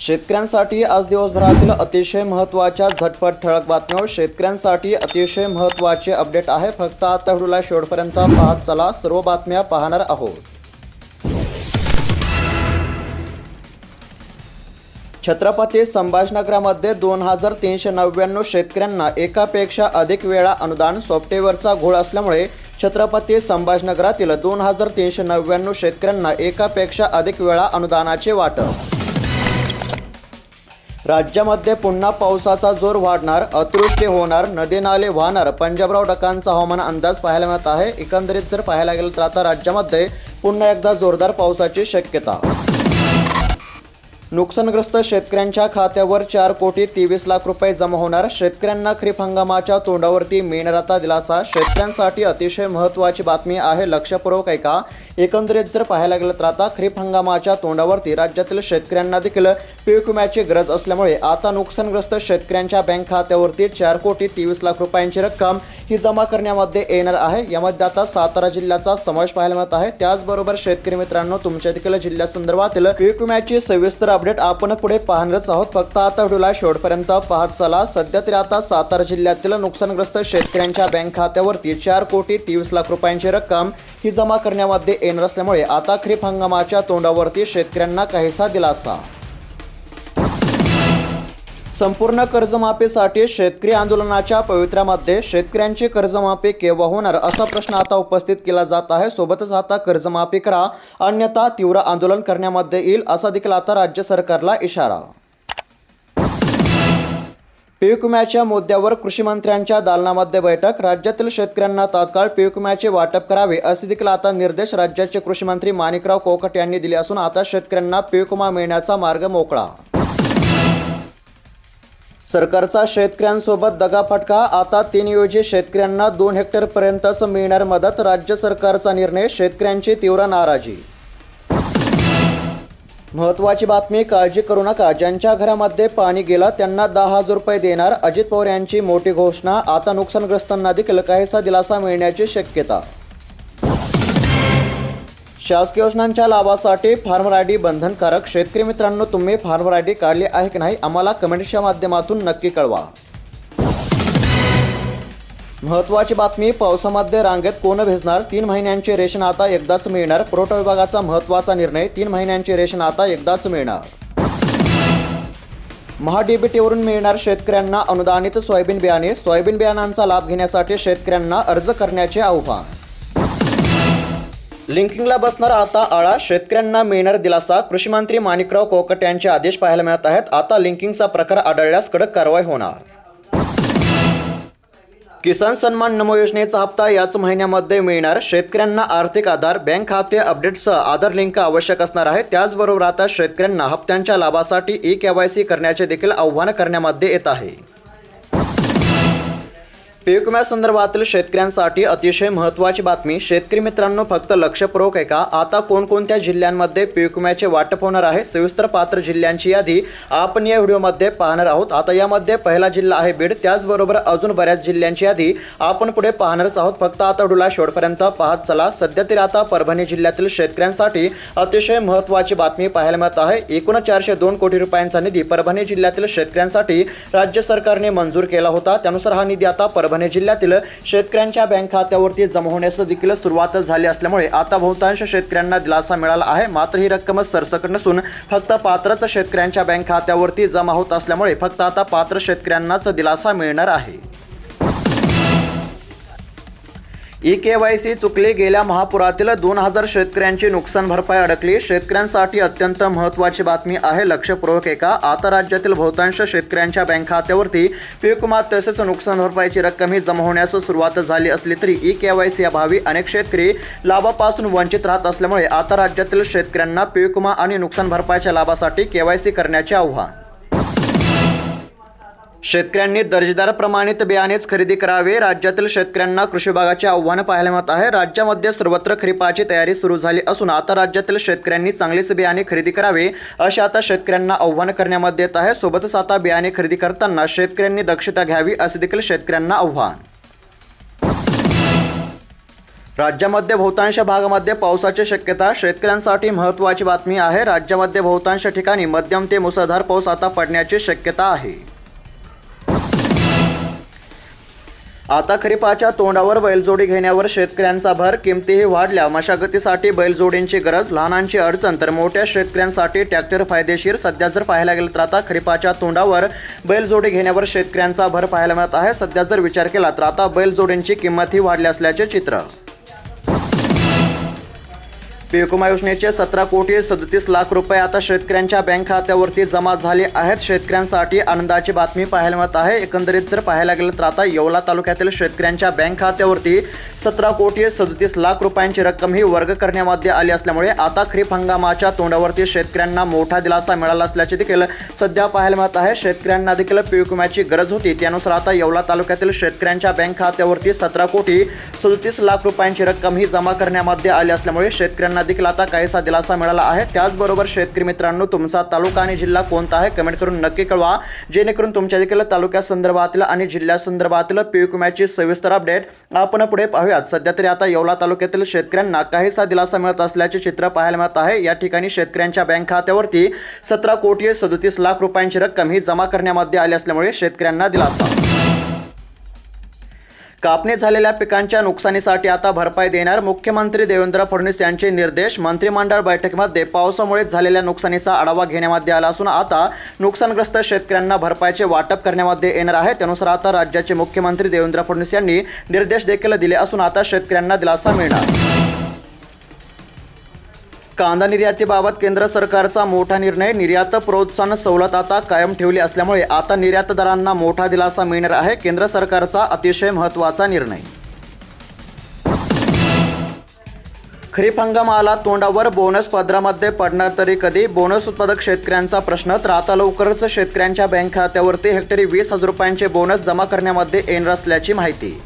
शेतकऱ्यांसाठी आज दिवसभरातील अतिशय महत्त्वाच्या झटपट ठळक बातम्या शेतकऱ्यांसाठी अतिशय महत्त्वाचे अपडेट आहे. फक्त आता व्हिडिओला शेवटपर्यंत पाहत चला. सर्व बातम्या पाहणार आहोत. छत्रपती संभाजीनगरामध्ये दोन हजार तीनशे नव्याण्णव शेतकऱ्यांना एकापेक्षा अधिक वेळा अनुदान सॉफ्टवेअरचा घोळ असल्यामुळे छत्रपती संभाजीनगरातील दोन हजार तीनशे नव्याण्णव शेतकऱ्यांना एकापेक्षा अधिक वेळा अनुदानाचे वाटप राज्यामध्ये पुन्हा पावसाचा जोर वाढणार अतिवृष्टी होणार नदी नाले वाहणार. पंजाबराव डकांचा हवामान अंदाज पाहायला मिळत आहे. एकंदरीत जर पाहायला गेलं तर आता राज्यामध्ये पुन्हा एकदा जोरदार पावसाची शक्यता. नुकसानग्रस्त शेतकऱ्यांच्या खात्यावर चार कोटी तेवीस लाख रुपये जमा होणार. शेतकऱ्यांना खरीप हंगामाच्या तोंडावरती मिळणार आता दिलासा. शेतकऱ्यांसाठी अतिशय महत्त्वाची बातमी आहे. लक्षपूर्वक ऐका. एकंदरीत जर पाहायला गेलं तर आता खरीप हंगामाच्या तोंडावरती राज्यातील शेतकऱ्यांना देखील पीक विम्याची गरज असल्यामुळे आता नुकसानग्रस्त शेतकऱ्यांच्या बँक खात्यावरती चार कोटी तेवीस लाख रुपयांची रक्कम ही जमा करण्यामध्ये येणार आहे. यामध्ये आता सातारा जिल्ह्याचा समावेश पाहायला मिळत आहे. त्याचबरोबर शेतकरी मित्रांनो तुमच्या देखील जिल्ह्यासंदर्भातील पीक विम्याची सविस्तर अपडेट आपण पुढे पाहणारच आहोत. फक्त आता व्हिडिओला शेवटपर्यंत पाहत चला. सध्या तरी आता सातारा जिल्ह्यातील नुकसानग्रस्त शेतकऱ्यांच्या बँक खात्यावरती चार कोटी तेवीस लाख रुपयांची रक्कम ही जमा करण्यामध्ये येणार असल्यामुळे आता खरीप हंगामाच्या तोंडावरती शेतकऱ्यांना काहीसा दिलासा. संपूर्ण कर्जमाफीसाठी शेतकरी आंदोलनाच्या पवित्र्यामध्ये शेतकऱ्यांची कर्जमाफी केव्हा होणार असा प्रश्न आता उपस्थित केला जात आहे. सोबतच आता कर्जमाफी करा अन्यथा तीव्र आंदोलन करण्यामध्ये येईल असा देखील आता राज्य सरकारला इशारा. पीक विम्याच्या मुद्द्यावर कृषीमंत्र्यांच्या दालनामध्ये बैठक. राज्यातील शेतकऱ्यांना तात्काळ पीक विम्याचे वाटप करावे असे देखील आता निर्देश राज्याचे कृषीमंत्री माणिकराव कोकट यांनी दिले असून आता शेतकऱ्यांना पीक विमा मिळण्याचा मार्ग मोकळा. सरकारचा शेतकऱ्यांसोबत दगाफटका आता तीन योजी शेतकऱ्यांना दोन हेक्टरपर्यंतच मिळणार मदत राज्य सरकारचा निर्णय शेतकऱ्यांची तीव्र नाराजी. महत्त्वाची बातमी काळजी करू नका. ज्यांच्या घरामध्ये पाणी गेलं त्यांना दहा हजार रुपये देणार. अजित पवार यांची मोठी घोषणा. आता नुकसानग्रस्तांना देखील काहीसा दिलासा मिळण्याची शक्यता. शासकीय योजनांच्या लाभासाठी फार्मर आय डी बंधनकारक. शेतकरी मित्रांनो तुम्ही फार्मर आय डी काढली आहे की नाही? आम्हाला कमेंटच्या माध्यमातून नक्की कळवा. महत्त्वाची बातमी पावसामध्ये रांगेत कोण भेजणार? तीन महिन्यांचे रेशन आता एकदाच मिळणार. पुरवठा विभागाचा महत्त्वाचा निर्णय तीन महिन्यांचे रेशन आता एकदाच मिळणार. महाडीबीटीवरून मिळणार शेतकऱ्यांना अनुदानित सोयाबीन बियाणे. सोयाबीन बियाणांचा लाभ घेण्यासाठी शेतकऱ्यांना अर्ज करण्याचे आव्हान. लिंकिंगला बसणार आता आळा. शेतकऱ्यांना मिळणार दिलासा. कृषी मंत्री माणिकराव कोकट यांचे आदेश पाहायला मिळत आहेत. आता लिंकिंगचा प्रकार आढळल्यास कडक कारवाई होणार. किसान सन्मान नमो योजनेचा हप्ता याच महिन्यामध्ये मिळणार. शेतकऱ्यांना आर्थिक आधार बँक खाते अपडेटसह आधार लिंक आवश्यक असणार आहे. त्याचबरोबर आता शेतकऱ्यांना हप्त्यांच्या लाभासाठी ई केवायसी करण्याचे देखील आव्हान करण्यामध्ये येत आहे. पीक विम्यासंदर्भातील शेतकऱ्यांसाठी अतिशय महत्त्वाची बातमी. शेतकरी मित्रांनो फक्त लक्षपूर्वक ऐका. आता कोणकोणत्या जिल्ह्यांमध्ये पीक विम्याचे वाटप होणार आहे? सविस्तर पात्र जिल्ह्यांची यादी आपण या व्हिडिओमध्ये पाहणार आहोत. आता यामध्ये पहिला जिल्हा आहे बीड. त्याचबरोबर अजून बऱ्याच जिल्ह्यांची यादी आपण पुढे पाहणारच आहोत. फक्त आता व्हिडिओला शेवटपर्यंत पाहत चला. सध्या तरी आता परभणी जिल्ह्यातील शेतकऱ्यांसाठी अतिशय महत्त्वाची बातमी पाहायला मिळत आहे. एकूण चारशे दोन कोटी रुपयांचा निधी परभणी जिल्ह्यातील शेतकऱ्यांसाठी राज्य सरकारने मंजूर केला होता. त्यानुसार हा निधी आता परभणी जिल्ह्यातील शेतकऱ्यांच्या बँक खात्यावरती जमा होण्यास देखील सुरुवात झाली असल्यामुळे आता बहुतांश शेतकऱ्यांना दिलासा मिळाला आहे. मात्र ही रक्कमच सरसकट नसून फक्त पात्रच शेतकऱ्यांच्या बँक खात्यावरती जमा होत असल्यामुळे फक्त आता पात्र शेतकऱ्यांनाच दिलासा मिळणार आहे. ई के वाय सी चुकली गेल्या महापुरातील दोन हजार शेतकऱ्यांची नुकसान भरपाई अडकली. शेतकऱ्यांसाठी अत्यंत महत्त्वाची बातमी आहे. लक्षपूर्वक एका आता राज्यातील बहुतांश शेतकऱ्यांच्या बँक खात्यावरती पीक विमा तसेच नुकसान भरपाईची रक्कम ही जमा होण्यास सुरुवात झाली असली तरी ई के वाय सी अभावी अनेक शेतकरी लाभापासून वंचित राहत असल्यामुळे आता राज्यातील शेतकऱ्यांना पीकमा आणि नुकसान भरपाईच्या लाभासाठी के वाय सी करण्याचे आव्हान. शेतकऱ्यांनी दर्जेदार प्रमाणित बियाणेच खरेदी करावे. राज्यातील शेतकऱ्यांना कृषी विभागाचे आव्हान पाहायला मिळत आहे. राज्यामध्ये सर्वत्र खरीपाची तयारी सुरू झाली असून आता राज्यातील शेतकऱ्यांनी चांगलेच बियाणे खरेदी करावे असे आता शेतकऱ्यांना आव्हान करण्यामध्ये येत आहे. सोबतच आता बियाणे खरेदी करताना शेतकऱ्यांनी दक्षता घ्यावी असे देखील शेतकऱ्यांना आव्हान. राज्यामध्ये बहुतांश भागामध्ये पावसाची शक्यता शेतकऱ्यांसाठी महत्त्वाची बातमी आहे. राज्यामध्ये बहुतांश ठिकाणी मध्यम ते मुसळधार पाऊस आता पडण्याची शक्यता आहे. आता खरीपाच्या तोंडावर बैलजोडी घेण्यावर शेतकऱ्यांचा भर किमतीही वाढल्या. मशागतीसाठी बैलजोडींची गरज लहानांची अडचण. तर मोठ्या शेतकऱ्यांसाठी ट्रॅक्टर फायदेशीर. सध्या जर पाहायला गेलं तर आता खरीपाच्या तोंडावर बैलजोडी घेण्यावर शेतकऱ्यांचा भर पाहायला मिळत आहे. सध्या जर विचार केला तर आता बैलजोडींची किंमतही वाढली असल्याचे चित्र. पीक योजनेचे सतरा कोटी सदतीस लाख रुपये आता शेतकऱ्यांच्या बँक खात्यावरती जमा झाले आहेत. शेतकऱ्यांसाठी आनंदाची बातमी पाहायला मिळत आहे. एकंदरीत जर पाहायला गेलं तर आता येवला तालुक्यातील शेतकऱ्यांच्या बँक खात्यावरती सतरा कोटी सदतीस लाख रुपयांची रक्कम ही वर्ग करण्यामध्ये आली असल्यामुळे आता खरीप हंगामाच्या तोंडावरती शेतकऱ्यांना मोठा दिलासा मिळाला असल्याचे देखील सध्या पाहायला मिळत आहे. शेतकऱ्यांना देखील पीक गरज होती. त्यानुसार आता येवला तालुक्यातील शेतकऱ्यांच्या बँक खात्यावरती सतरा कोटी सदतीस लाख रुपयांची रक्कम ही जमा करण्यामध्ये आली असल्यामुळे शेतकऱ्यांना देखील आता काहीसा दिलासा मिळाला आहे. त्याचबरोबर शेतकरी मित्रांनो तुमचा तालुका आणि जिल्हा कोणता आहे? कमेंट करून नक्की कळवा. जेणेकरून तुमच्या देखील तालुक्या संदर्भातील आणि जिल्ह्या संदर्भातील पीक विम्याची सविस्तर अपडेट आपण पुढे पाहूयात. सध्या तरी आता येवला तालुक्यातील शेतकऱ्यांना काहीसा दिलासा मिळत असल्याचे चित्र पाहायला मिळत आहे. या ठिकाणी शेतकऱ्यांच्या बँक खात्यावरती सतरा कोटी सदतीस लाख रुपयांची रक्कम ही जमा करण्यामध्ये आली असल्यामुळे शेतकऱ्यांना दिलासा. कापणी झालेल्या पिकांच्या नुकसानीसाठी आता भरपाई देणार मुख्यमंत्री देवेंद्र फडणवीस यांचे निर्देश. मंत्रिमंडळ बैठकीमध्ये पावसामुळे झालेल्या नुकसानीचा आढावा घेण्यामध्ये आला असून आता नुकसानग्रस्त शेतकऱ्यांना भरपाईचे वाटप करण्यामध्ये येणार आहे. त्यानुसार आता राज्याचे मुख्यमंत्री देवेंद्र फडणवीस यांनी निर्देश देखील दिले असून आता शेतकऱ्यांना दिलासा मिळणार. कांदा निर्यातीबाबत केंद्र सरकारचा मोठा निर्णय. निर्यात प्रोत्साहन सवलत आता कायम ठेवली असल्यामुळे आता निर्यातदारांना मोठा दिलासा मिळणार आहे. केंद्र सरकारचा अतिशय महत्त्वाचा निर्णय. खरीप हंगाम आला तोंडावर बोनस पदरामध्ये पडणार तरी कधी? बोनस उत्पादक शेतकऱ्यांचा प्रश्न. तर आता लवकरच शेतकऱ्यांच्या बँक खात्यावरती हेक्टरी वीस हजार रुपयांचे बोनस जमा करण्यामध्ये येणार असल्याची माहिती.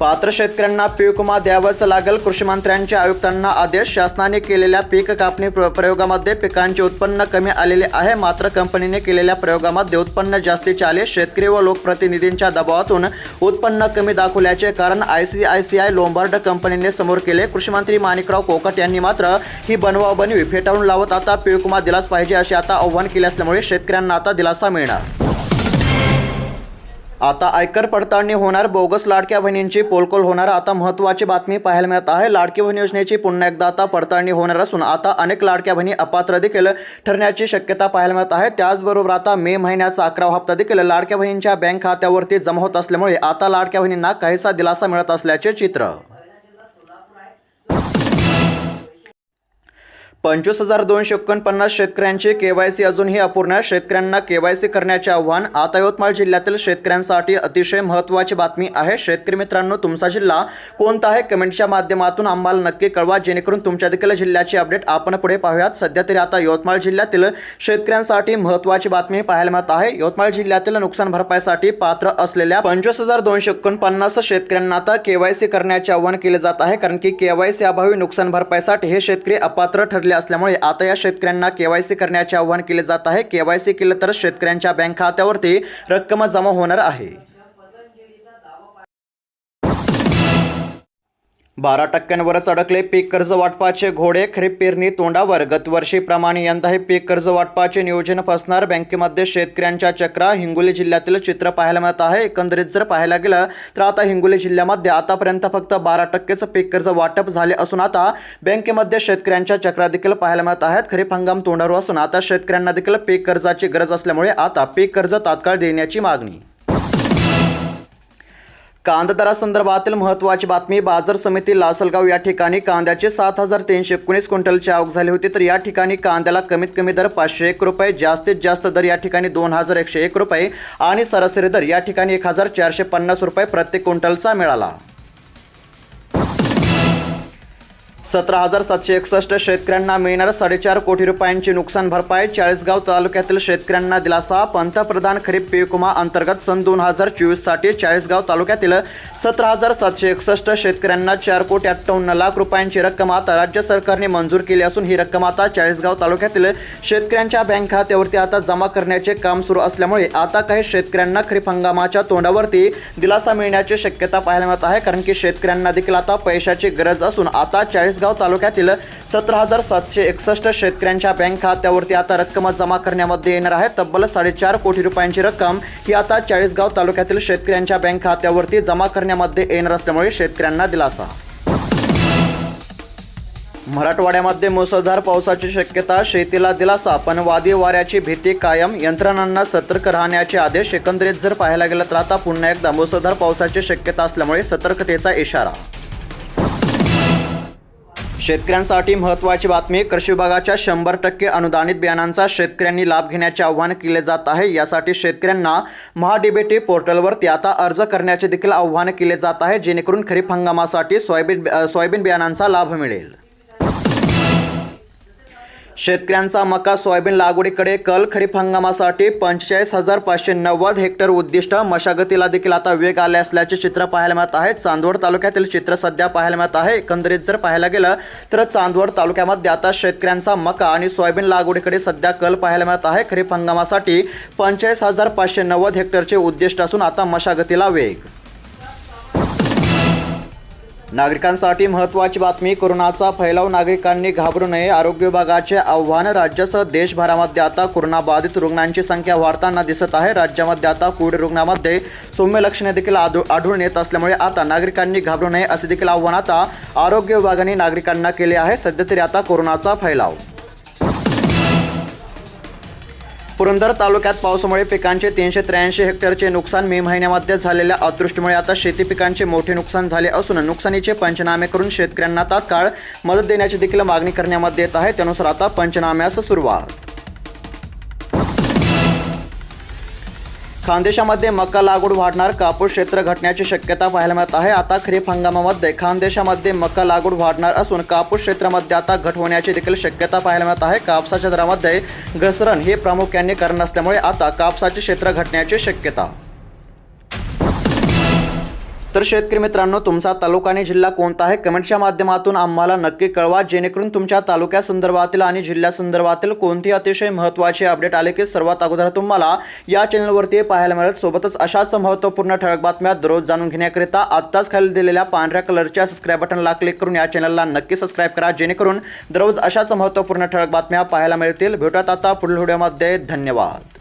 पात्र शेतकऱ्यांना पीक विमा द्यावाच लागेल. कृषीमंत्र्यांच्या आयुक्तांना आदेश. शासनाने केलेल्या पीक कापणी प्र- प्रयोगामध्ये पिकांचे उत्पन्न कमी आलेले आहे. मात्र कंपनीने केलेल्या प्रयोगामध्ये उत्पन्न जास्तीचे आले शेतकरी व लोकप्रतिनिधींच्या दबावातून उत्पन्न कमी दाखवल्याचे कारण I C I C I Lombard कंपनीने समोर केले. कृषीमंत्री माणिकराव कोकट यांनी मात्र ही बनवाबनवी फेटाळून लावत आता पीक विमा दिलाच पाहिजे असे आता आव्हान केले असल्यामुळे शेतकऱ्यांना आता दिलासा मिळणार. आता आयकर पडताळणी होणार. बोगस लाडक्या बहिणींची पोलकोल होणार. आता महत्त्वाची बातमी पाहायला मिळत आहे. लाडकी बहीण योजनेची पुन्हा एकदा आता पडताळणी होणार असून आता अनेक लाडक्या बहिणी अपात्र देखील ठरण्याची शक्यता पाहायला मिळत आहे. त्याचबरोबर आता मे महिन्याचा अकरावा हप्ता देखील लाडक्या बहिणींच्या बँक खात्यावरती जमा होत असल्यामुळे आता लाडक्या बहिणींना काहीसा दिलासा मिळत असल्याचे चित्र. पंचवीस हजार दोनशे एकोणपन्नास वाय केवायसी अजूनही अपूर्ण शेतकऱ्यांना केवायसी करण्याचे आव्हान आता यवतमाळ जिल्ह्यातील शेतकऱ्यांसाठी अतिशय महत्त्वाची बातमी आहे. शेतकरी मित्रांनो तुमचा जिल्हा कोणता आहे? कमेंटच्या माध्यमातून आम्हाला नक्की कळवा. जेणेकरून तुमच्या देखील जिल्ह्याची अपडेट आपण पुढे पाहूयात. सध्या तरी आता यवतमाळ जिल्ह्यातील शेतकऱ्यांसाठी महत्त्वाची बातमी पाहायला मिळत आहे. यवतमाळ जिल्ह्यातील नुकसान भरपाईसाठी पात्र असलेल्या पंचवीस हजार दोनशे एकोणपन्नास शेतकऱ्यांना आता केवायसी करण्याचे आव्हान केले जात आहे. कारण की केवायसी अभावी नुकसान भरपाईसाठी हे शेतकरी अपात्र ठरले असल्यामुळे आता या शेतकऱ्यांना केवायसी करण्याचे आवाहन केले जात आहे. केवायसी केलं तर शेतकऱ्यांच्या बँक खात्यावरती रक्कम जमा होणार आहे. बारा टक्क्यांवरच अडकले पीक कर्ज वाटपाचे घोडे खरीप पेरणी तोंडावर. गतवर्षीप्रमाणे यंदाही पीक कर्ज वाटपाचे नियोजन फसणार बँकेमध्ये शेतकऱ्यांच्या चक्रा. हिंगोली जिल्ह्यातील चित्र पाहायला मिळत आहे. एकंदरीत जर पाहायला गेलं तर आता हिंगोली जिल्ह्यामध्ये आतापर्यंत फक्त बारा टक्केचं पीक कर्ज वाटप झाले असून आता बँकेमध्ये शेतकऱ्यांच्या चक्रा देखील पाहायला मिळत आहेत. खरीप हंगाम तोंडावर असून आता शेतकऱ्यांना देखील पीक कर्जाची गरज असल्यामुळे आता पीक कर्ज तात्काळ देण्याची मागणी. कांदा दरासंदर्भातील महत्त्वाची बातमी बाजार समिती लासलगाव या ठिकाणी कांद्याचे सात हजार तीनशे एकोणीस क्विंटलची आवक झाली होती. तर या ठिकाणी कांद्याला कमीत कमी दर पाचशे एक रुपये जास्तीत जास्त दर या ठिकाणी दोन हजार एकशे एक रुपये आणि सरासरी दर या ठिकाणी एक हजार चारशे पन्नास रुपये प्रत्येक क्विंटलचा मिळाला. सतरा हजार सातशे एकसष्ट शेतकऱ्यांना मिळणार साडेचार कोटी रुपयांची नुकसान भरपाई चाळीसगाव तालुक्यातील शेतकऱ्यांना दिलासा. पंतप्रधान खरीप पीक विमा अंतर्गत सन दोन हजार चोवीससाठी चाळीसगाव तालुक्यातील सतरा हजार सातशे एकसष्ट शेतकऱ्यांना चार कोटी अठ्ठावन्न लाख रुपयांची रक्कम आता राज्य सरकारने मंजूर केली असून ही रक्कम आता चाळीसगाव तालुक्यातील शेतकऱ्यांच्या बँक खात्यावरती आता जमा करण्याचे काम सुरू असल्यामुळे आता काही शेतकऱ्यांना खरीप हंगामाच्या तोंडावरती दिलासा मिळण्याची शक्यता पाहायला मिळत आहे कारण की शेतकऱ्यांना देखील आता पैशाची गरज असून आता चाळीस चाळीसगाव तालुक्यातील सतरा हजार सातशे एकसष्ट शेतकऱ्यांच्या बँक खात्यावरती आता रक्कम जमा करण्यामध्ये येणार आहे. तब्बल साडेचार कोटी रुपयांची रक्कम ही आता चाळीसगाव तालुक्यातील शेतकऱ्यांच्या बँक खात्यावरती जमा करण्यामध्ये येणार असल्यामुळे शेतकऱ्यांना दिलासा. मराठवाड्यामध्ये मुसळधार पावसाची शक्यता शेतीला दिलासा पण वादी वाऱ्याची भीती कायम. यंत्रणांना सतर्क राहण्याचे आदेश एकंदरीत जर पाहायला गेलं तर आता पुन्हा एकदा मुसळधार पावसाची शक्यता असल्यामुळे सतर्कतेचा इशारा. शेतकऱ्यांसाठी महत्त्वाची बातमी कृषी विभागाच्या शंभर टक्के अनुदानित बियाणांचा शेतकऱ्यांनी लाभ घेण्याचे आव्हान केले जात आहे. यासाठी शेतकऱ्यांना महाडीबीटी पोर्टलवरती आता अर्ज करण्याचे देखील आव्हान केले जात आहे. जेणेकरून खरीप हंगामासाठी सोयाबीन सोयाबीन बियाणांचा लाभ मिळेल. शेतकऱ्यांचा मका सोयाबीन लागवडीकडे कल खरीप हंगामासाठी पंचेचाळीस हजार पाचशे नव्वद हेक्टर उद्दिष्ट. मशागतीला देखील आता वेग आले असल्याचे चित्र पाहायला मिळत आहे. चांदवड तालुक्यातील चित्र सध्या पाहायला मिळत आहे. एकंदरीत जर पाहायला गेलं तर चांदवड तालुक्यामध्ये आता शेतकऱ्यांचा मका आणि सोयाबीन लागवडीकडे सध्या कल पाहायला मिळत आहे. खरीप हंगामासाठी पंचेचाळीस हजार पाचशे नव्वद हेक्टरचे उद्दिष्ट असून आता मशागतीला वेग. नागरिकांसाठी महत्त्वाची बातमी कोरोनाचा फैलाव नागरिकांनी घाबरू नये आरोग्य विभागाचे आव्हान राज्यासह देशभरामध्ये आता कोरोनाबाधित रुग्णांची संख्या वाढताना दिसत आहे. राज्यामध्ये आता कोविड रुग्णामध्ये सौम्य लक्षणे देखील आढू आढळून येत असल्यामुळे आता नागरिकांनी घाबरू नये असे देखील आव्हान आता आरोग्य विभागाने नागरिकांना केले आहे. सध्या तरी आता कोरोनाचा फैलाव पुरंदर तालुक्यात पावसामुळे पिकांचे तीनशे त्र्याऐंशी हेक्टरचे नुकसान मे महिन्यामध्ये झालेल्या अदृष्टीमुळे आता शेती पिकांचे मोठे नुकसान झाले असून नुकसानीचे पंचनामे करून शेतकऱ्यांना तात्काळ मदत देण्याची देखील मागणी करण्यामध्ये येत आहे. त्यानुसार आता पंचनाम्यास सुरुवात. खानदेशामध्ये मका लागवड वाढणार कापूस क्षेत्र घटण्याची शक्यता पाहायला मिळत आहे. आता खरीप हंगामामध्ये खानदेशामध्ये मका लागवड वाढणार असून कापूस क्षेत्रामध्ये आता घट होण्याची देखील शक्यता पाहायला मिळत आहे. कापसाच्या दरामध्ये घसरण हे प्रामुख्याने कारण असल्यामुळे आता कापसाचे क्षेत्र घटण्याची शक्यता तर शेतकरी मित्रांनो तुमचा तालुका आणि जिल्हा कोणता आहे? कमेंटच्या माध्यमातून आम्हाला नक्की कळवा. जेणेकरून तुमच्या तालुक्यासंदर्भातील आणि जिल्ह्यासंदर्भातील कोणती अतिशय महत्त्वाचे अपडेट आले की सर्वात अगोदर तुम्हाला या चॅनलवरती पाहायला मिळेल. सोबतच अशाच महत्त्वपूर्ण ठळक बातम्या दररोज जाणून घेण्याकरिता आत्ताच खाली दिलेल्या पांढऱ्या कलरच्या सबस्क्राईब बटनला क्लिक करून या चॅनलला नक्की सबस्क्राईब करा. जेणेकरून दररोज अशाच महत्त्वपूर्ण ठळक बातम्या पाहायला मिळतील. भेटत आता पुढील व्हिडिओमध्ये धन्यवाद.